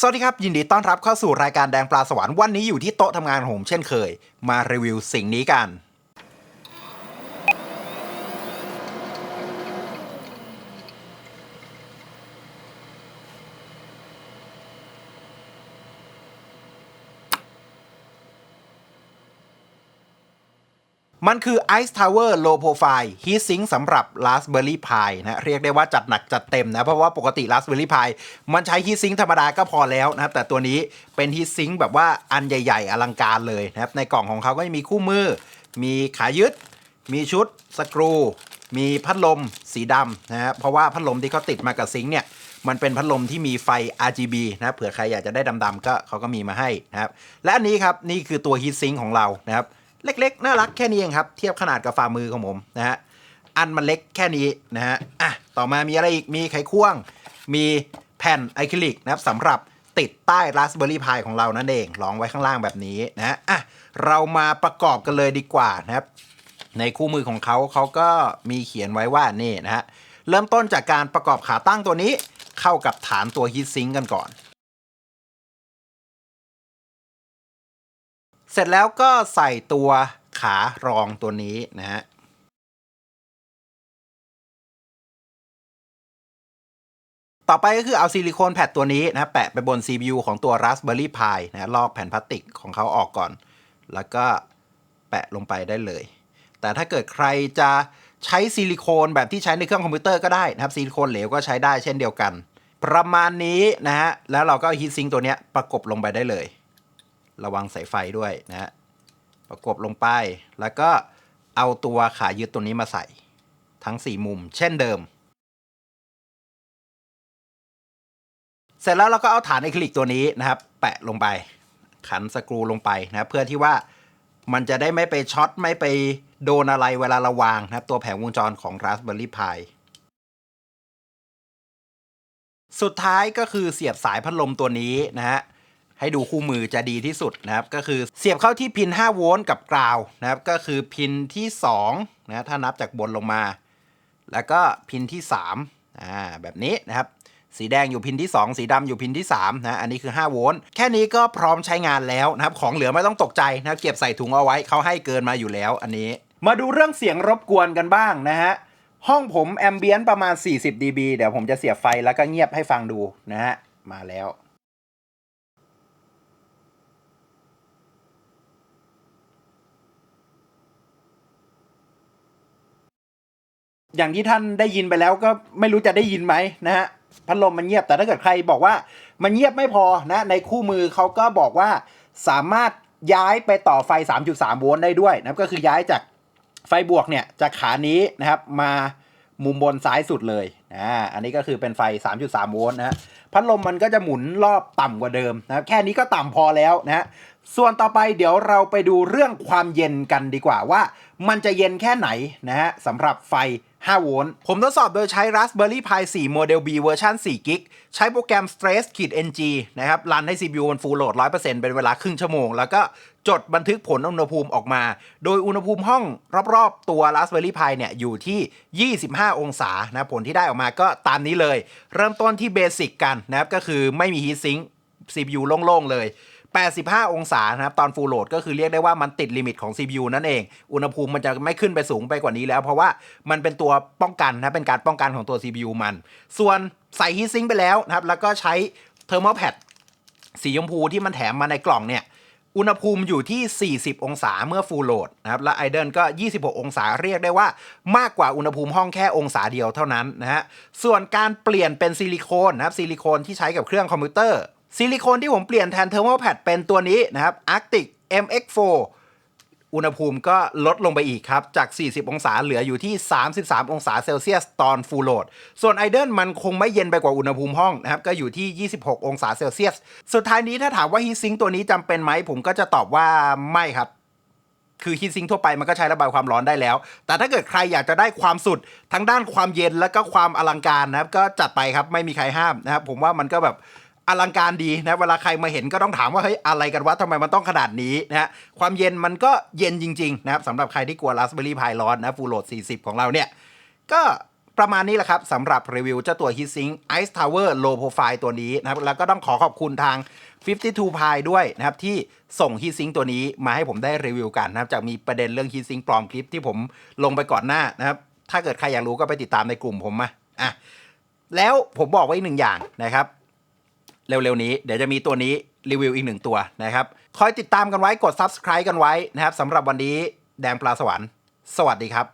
สวัสดีครับ ยินดีต้อนรับเข้าสู่รายการแดงปลาสวรรค์วันนี้อยู่ที่โต๊ะทำงานของผมเช่นเคย มารีวิวสิ่งนี้กัน มันคือ Ice Tower Low Profile Heat Sink สำหรับ Raspberry Pi นะเรียกได้ว่าจัดหนักจัดเต็มนะ เพราะว่าปกติ Raspberry Pi มันใช้ Heat Sink ธรรมดาก็พอแล้วนะครับ แต่ตัวนี้เป็น Heat Sink แบบว่าอันใหญ่ ๆ อลังการเลยนะครับ ในกล่องของเขาก็จะมีคู่มือ มีขายึด มีชุดสกรู มีพัดลมสีดำนะฮะเพราะว่าพัดลมที่เขาติดมากับซิงเนี่ยมันเป็นพัดลมที่มีไฟ RGB นะเผื่อใครอยากจะได้ดำๆก็เขาก็มีมาให้นะครับและอันนี้ครับนี่คือตัวฮีทซิงค์ของเรานะครับ เล็กๆ น่ารักแค่นี้เองครับ เทียบขนาดกับฝ่ามือของผมนะฮะ อันมันเล็กแค่นี้นะฮะ อะ ต่อมามีอะไรอีก มีไขควง มีแผ่นอะคริลิกนะครับสำหรับติดใต้ Raspberry Pi ของเรานั่นเองรองไว้ข้างล่างแบบนี้นะฮะอะ เรามาประกอบกันเลยดีกว่านะครับ ในคู่มือของเขาเขาก็มีเขียนไว้ว่านี่นะฮะ เริ่มต้นจากการประกอบขาตั้งตัวนี้เข้ากับฐานตัวฮีทซิงกันก่อน เสร็จแล้วก็ใส่ตัวขารองตัวนี้นะฮะต่อไปก็คือเอาซิลิโคนแพดตัวนี้นะแปะไปบน CPU ของตัว Raspberry Pi นะลอกแผ่นพลาสติกของเขาออกก่อน แล้วก็แปะลงไปได้เลย แต่ถ้าเกิดใครจะใช้ซิลิโคนแบบที่ใช้ในเครื่องคอมพิวเตอร์ก็ได้นะครับซิลิโคนเหลวก็ใช้ได้เช่นเดียวกัน ประมาณนี้นะฮะแล้วเราก็ฮีทซิงตัวนี้ประกบลงไปได้เลย ระวังสายไฟด้วยนะฮะประกบลงไปแล้วก็เอาตัวขายึดตัวนี้มาใส่ ทั้ง 4 มุม เช่นเดิม เสร็จแล้วเราก็เอาฐานอะคริลิกตัวนี้นะครับ แปะลงไปขันสกรูลงไปนะเพื่อที่ว่ามันจะได้ไม่ไปช็อตไม่ไปโดนอะไรเวลาราวางนะครับ ตัวแผงวงจรของ Raspberry Pi สุดท้ายก็คือเสียบสายพัดลมตัวนี้นะฮะ ให้ดูคู่มือจะดีที่สุดนะครับ ก็คือเสียบเข้าที่พิน 5 โวลต์กับกราวนะครับ ก็คือพินที่2นะถ้านับจากบนลงมา แล้วก็พินที่3อ่าแบบนี้นะครับสีแดงอยู่พินที่ 2 สีดำอยู่พินที่3นะ อันนี้คือ 5 โวลต์ แค่นี้ก็พร้อมใช้งานแล้วนะครับ ของเหลือไม่ต้องตกใจนะครับ เก็บใส่ถุงเอาไว้ เขาให้เกินมาอยู่แล้วอันนี้ มาดูเรื่องเสียงรบกวนกันบ้างนะฮะ ห้องผมแอมเบียนประมาณ 40 dB เดี๋ยวผมจะเสียบไฟแล้วก็เงียบให้ฟังดูนะฮะ มาแล้ว อย่างที่ท่านได้ยินไปแล้วก็ไม่รู้จะได้ยินไหมนะฮะพัดลมมันเงียบแต่ถ้าเกิดใครบอกว่ามันเงียบไม่พอนะในคู่มือเขาก็บอกว่าสามารถย้ายไปต่อไฟ 3.3 โวลต์ได้ด้วยนะครับก็คือย้ายจากไฟบวกเนี่ยจากขานี้นะครับมามุมบนซ้ายสุดเลยอ่าอันนี้ก็คือเป็นไฟ 3.3 โวลต์นะฮะพัดลมมันก็จะหมุนรอบต่ำกว่าเดิมนะครับแค่นี้ก็ต่ำพอแล้วนะฮะ ส่วนต่อไปเดี๋ยวเราไปดูเรื่องความเย็นกันดีกว่าว่า มันจะเย็นแค่ไหนนะฮะสำหรับไฟ 5 โวลต์ ผมทดสอบโดยใช้ Raspberry Pi 4โมเดล B เวอร์ชัน4กิกใช้โปรแกรม Stress ng นะครับ รันให้ CPU มัน full load 100%เป็นเวลาครึ่งชั่วโมง แล้วก็จดบันทึกผลอุณหภูมิออกมา โดยอุณหภูมิห้องรอบๆ ตัว Raspberry Pi เนี่ย อยู่ที่ 25 องศานะผลที่ได้ออกมาก็ตามนี้เลย เริ่มต้นที่เบสิกกันนะครับก็คือไม่มี heat sink CPU โล่งๆเลย 85 องศานะครับ ตอน full load ก็คือเรียกได้ว่ามันติดลิมิตของ CPU นั่นเอง อุณหภูมิมันจะไม่ขึ้นไปสูงไปกว่านี้แล้ว เพราะว่ามันเป็นตัวป้องกันนะเป็นการป้องกันของตัว CPU มัน ส่วนใส่ heat sink ไปแล้วนะครับ แล้วก็ใช้ thermal pad สีชมพูที่มันแถมมาในกล่องเนี่ยอุณหภูมิอยู่ที่ 40 องศาเมื่อ full load นะครับ และ idle ก็ 26 องศาเรียกได้ว่ามากกว่าอุณหภูมิห้องแค่องศาเดียวเท่านั้นนะฮะ ส่วนการเปลี่ยนเป็นซิลิโคนนะครับ ซิลิโคนที่ใช้กับเครื่องคอมพิวเตอร์ ซิลิโคนที่ผมเปลี่ยนแทน thermal pad เป็นตัวนี้นะครับ Arctic MX4 อุณหภูมิก็ลดลงไปอีกครับ จาก 40 องศาเหลืออยู่ที่ 33 องศาเซลเซียสตอน full load ส่วน idle มันคงไม่เย็นไปกว่าอุณหภูมิห้องนะครับ ก็อยู่ที่ 26 องศาเซลเซียส สุดท้ายนี้ถ้าถามว่า heat sink ตัวนี้จำเป็นไหม ผมก็จะตอบว่าไม่ครับ คือฮีทซิงทั่วไปมันก็ใช้ระบายความร้อนได้แล้ว แต่ถ้าเกิดใครอยากจะได้ความสุด ทั้งด้านความเย็นแล้วก็ความอลังการนะครับ ก็จัดไปครับ ไม่มีใครห้ามนะครับ ผมว่ามันก็แบบ อลังการดีนะเวลาใครมาเห็นก็ต้องถามว่าเฮ้ยอะไรกันวะทำไมมันต้องขนาดนี้นะฮะความเย็นมันก็เย็นจริง ๆ นะครับสำหรับใครที่กลัว Raspberry Pi ร้อนนะฟูลโหลด40 ของเราเนี่ย ก็ประมาณนี้แหละครับสำหรับรีวิวเจ้าตัว Heatsink Ice Tower Low Profile ตัวนี้นะครับแล้วก็ต้องขอขอบคุณทาง 52 Pi ด้วยนะครับที่ส่ง Heatsink ตัวนี้มาให้ผมได้รีวิวกันนะครับจากมีประเด็นเรื่อง Heatsink ปลอมคลิปที่ผมลงไปก่อนหน้านะครับถ้าเกิดใครอยากรู้ก็ไปติดตามในกลุ่มผมมาอะแล้วผมบอกไว้อีกหนึ่งอย่างนะครับ เร็วๆนี้ เดี๋ยวจะมีตัวนี้รีวิวอีกหนึ่งตัวนะครับ คอยติดตามกันไว้กด subscribe กันไว้นะครับสำหรับวันนี้แดงปลาสวรรค์สวัสดีครับ